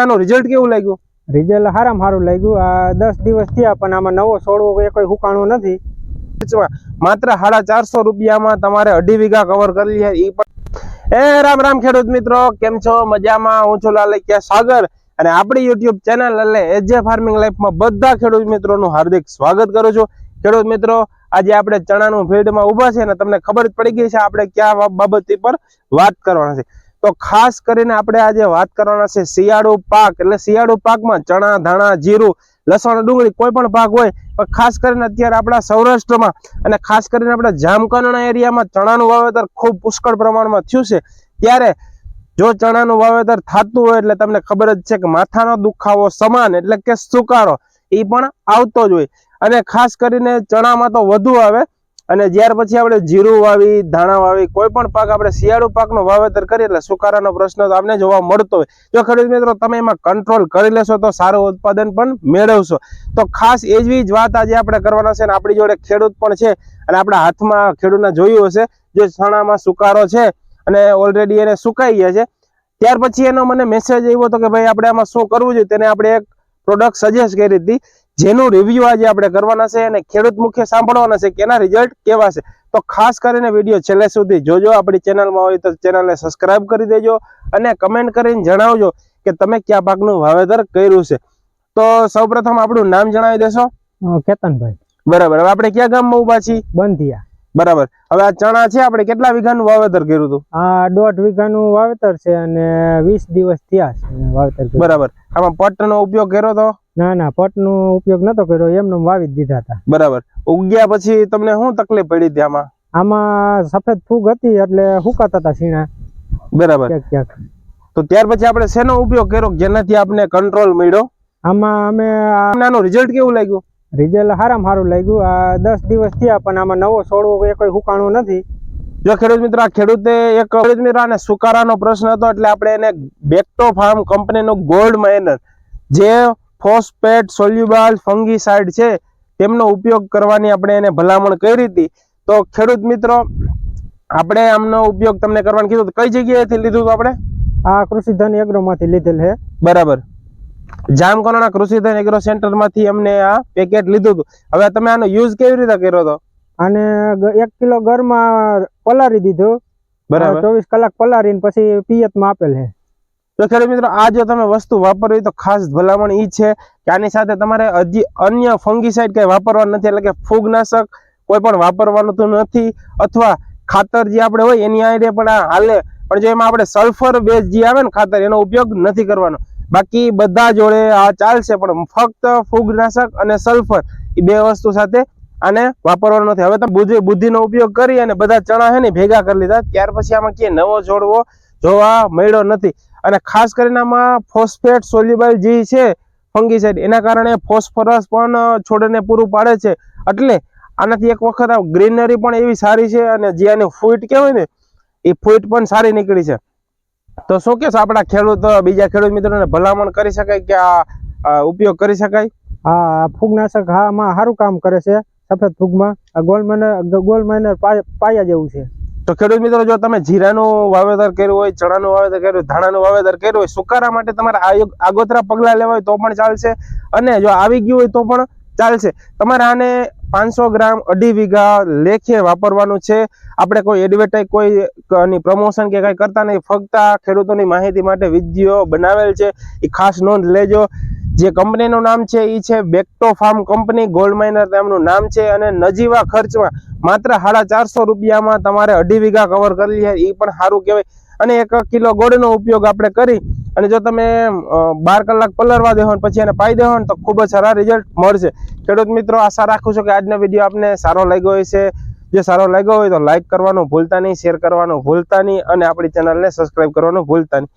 આનું રિઝલ્ટ કેવું લાગ્યું? રિઝલ્ટ સારામાં સારું લાગ્યું. આ દસ દિવસ થયા પણ આમાં નવો છોડવો એ કોઈ હુકાણો નથી. માત્ર સાડા ચારસો રૂપિયામાં તમારે અઢી વીઘા કવર કરી છે એ પણ એ રામ રામ ખેડૂત મિત્રો કેમ છો? મજામાં? હું છું લાલકિયા સાગર. અને આપણી યુટ્યુબ ચેનલ એટલે એજે ફાર્મિંગ લાઈફમાં બધા ખેડૂત મિત્રોનું હાર્દિક સ્વાગત કરું છું. ખેડૂત મિત્રો આજે આપણે ચણાનું ફિલ્ડમાં ઊભા છે અને તમને ખબર જ પડી ગઈ છે આપણે કયા બાબત પર વાત કરવાના છે. તો ખાસ કરીને આપણે આજે વાત કરવાના છે શિયાળુ પાક. એટલે શિયાળુ પાકમાં ચણા, ધાણા, જીરું, લસણ, ડુંગળી કોઈ પણ પાક હોય, પણ ખાસ કરીને અત્યારે આપણા સૌરાષ્ટ્રમાં અને ખાસ કરીને આપણા જામકંડના એરિયામાં ચણાનું વાવેતર ખૂબ પુષ્કળ પ્રમાણમાં થયું છે. ત્યારે જો ચણાનું વાવેતર થતું હોય એટલે તમને ખબર જ છે કે માથાનો દુખાવો સમાન એટલે કે સુકારો એ પણ આવતો જ હોય. અને ખાસ કરીને ચણામાં તો વધુ આવે અને ત્યાર પછી આપણે જીરું વાવી, ધાણા વાવી, કોઈ પણ પાક આપણે શિયાળુ પાકનું વાવેતર કરીએ એટલે સુકારાનો પ્રશ્ન તો આપણે જોવા મળતો હોય. જો ખેડૂત મિત્રો તમે એમાં કંટ્રોલ કરી લેશો તો સારું ઉત્પાદન પણ મેળવશો. તો ખાસ એ જ જ વાત આજે આપણે કરવાના છે અને આપણી જોડે ખેડૂત પણ છે અને આપણા હાથમાં ખેડૂતને જોયું હશે જે છણામાં સુકારો છે અને ઓલરેડી એને સુકાઈ ગયા છે. ત્યાર પછી એનો મને મેસેજ આવ્યો હતો કે ભાઈ આપણે આમાં શું કરવું જોઈએ? તેને આપણે એક પ્રોડક્ટ સજેસ્ટ કરી હતી. જેનું રિવ્યુ આજે આપણે કરવાના છે અને ખેડૂત મુખ્ય સાંભળવાના છે કે એના રિઝલ્ટ કેવા છે. તો ખાસ કરીને વીડિયો છેલ્લે સુધી જોજો આપણી ચેનલમાં હોય તો ચેનલને સબસ્ક્રાઇબ કરી દેજો અને કમેન્ટ કરીને જણાવજો કે તમે કયા પાકનું વાવેતર કર્યું છે. તો સૌપ્રથમ આપણું નામ જણાવી દેશો. કેતનભાઈ. બરાબર. હવે આપણે ક્યાં ગામમાં ઊભા છીએ? બંધિયા. બરાબર. હવે આ ચણા છે આપણે કેટલા વીઘાનું વાવેતર કર્યું હતું? આ દોઢ વીઘાનું વાવેતર છે અને વીસ દિવસ થયા છે વાવેતર બરાબર. આમાં પટ્ટનો ઉપયોગ કર્યો તો? ના ના પટનો ઉપયોગ નતો કર્યો એમને વાવી દીધા હતા. બરાબર. ઉગ્યા પછી તમને શું તકલીફ પડી હતી આમાં? આમાં સફેદ ફૂગ હતી એટલે હુકાતા હતા સીણા. બરાબર. તો ત્યાર પછી આપણે શેનો ઉપયોગ કર્યો જેનાથી આપણે કંટ્રોલ મળ્યો? આમાં અમે આનું રિઝલ્ટ કેવું લાગ્યું? રિઝલ્ટ સારામાં સારું લાગ્યું. આ દસ દિવસ થયા પણ આમાં નવો છોડવો એ કોઈ હુકાણો નથી. જો ખેડૂત મિત્ર આ ખેડૂતે એક ખેડૂત મિત્ર આને સુકારાનો પ્રશ્ન હતો એટલે આપણે એને બેક્ટો ફાર્મ કંપનીનું ગોલ્ડ માઇનર જે ફોસ્ફેટ સોલ્યુબલ ફંગીસાઇડ છે તેમનો ઉપયોગ કરવાની આપણે એને ભલામણ કરી હતી. તો ખેડૂત મિત્રો આપણે આમનો ઉપયોગ તમને કરવાનું કીધું કઈ જગ્યાએથી લીધું હતું આપણે? આ કૃષિધન એગ્રોમાંથી લીધેલ છે. બરાબર. જામકંડોના કૃષિધન એગ્રો સેન્ટરમાંથી અમને આ પેકેટ લીધું હતું. હવે તમે આનો યુઝ કેવી રીતે કર્યો હતો અને એક કિલો ઘરમાં પલારી દીધું. બરાબર. ચોવીસ કલાક પલારીને પછી પિયતમાં આપેલ છે. તો ખેડૂત મિત્રો, આ જો તમે વસ્તુ વાપરવી તો ખાસ ભલામણ ઈ છે કે આની સાથે તમારે હજી અન્ય ફંગીસાઇડ કંઈ વાપરવાનું નથી, એટલે કે ફૂગનાશક કોઈ પણ વાપરવાનું તો નથી, અથવા ખાતર જે આપણે હોય એની આઈડે પણ આ હાલે. પણ જો એમાં આપણે સલ્ફર બેઝ જે આવે ને ખાતર, એનો ઉપયોગ નથી કરવાનો. બાકી બધા જોડે આ ચાલશે, પણ ફક્ત ફૂગનાશક અને સલ્ફર એ બે વસ્તુ સાથે આને વાપરવાનું નથી. હવે તમે બુદ્ધિ બુદ્ધિનો ઉપયોગ કરી અને બધા ચણા છે ને ભેગા કરી લીધા, ત્યાર પછી આમાં કે નવો જોડવો જોવા મળ્યો નથી. અને ખાસ કરીને આમાં ફોસ્ફેટ સોલ્યુબલ જે છે ફંગીસાઇડ એના કારણે ફોસ્ફરસ પણ છોડને પૂરું પાડે છે. એટલે આનાથી એક વખત આ ગ્રીનરી પણ એવી સારી છે અને જે આની ફૂટ કહેવાય ને, એ ફૂટ પણ સારી નીકળી છે. તો શું કહેશો આપણા ખેડૂત, બીજા ખેડૂત મિત્રોને ભલામણ કરી શકાય કે આ ઉપયોગ કરી શકાય? હા ફૂગનાશક હામાં સારું કામ કરે છે. સફેદ ફૂગમાં, આ ગોલ્ડ માઇનર ગોલ્ડ માઇનર પાયા જેવું છે. તો ખેડૂત મિત્રો, જો તમે જીરાનું વાવેતર કર્યું હોય, ચણાનું વાવેતર કર્યું હોય, ધાણાનું વાવેતર કર્યું હોય, સુકારા માટે તમારે આગોતરા પગલાં લેવા હોય તો પણ ચાલશે. અને જો આવી ગયું હોય તો પણ ચાલશે. તમારે આને પાંચસો ગ્રામ અઢી વીઘા લેખે વાપરવાનું છે. આપણે કોઈ એડવર્ટાઇઝ કોઈ પ્રમોશન કે કંઈ કરતા નહીં. ફક્ત આ ખેડૂતોની માહિતી માટે વીડિયો બનાવેલ છે. એ ખાસ નોંધ લેજો. જે કંપનીનું નામ છે એ છે Bacto farm company gold miner તેમનું નામ છે અને નજીવા ખર્ચમાં માત્ર સાડા ચારસો રૂપિયામાં તમારે અઢી વીઘા કવર કરી લે એ પણ સારું કહેવાય. અને એક કિલો ગોળનો ઉપયોગ આપણે કરી અને જો તમે બાર કલાક પલરવા દેહો ને પછી એને પાઈ દેહો ને તો ખૂબ જ સારા રિઝલ્ટ મળશે. ખેડૂત મિત્રો, આશા રાખું છું કે આજનો વીડિયો આપને સારો લાગ્યો હશે. જો સારો લાગ્યો હોય તો લાઇક કરવાનું ભૂલતા નહીં શેર કરવાનું ભૂલતા નહીં અને આપણી ચેનલને સબસ્ક્રાઈબ કરવાનું ભૂલતા નહીં.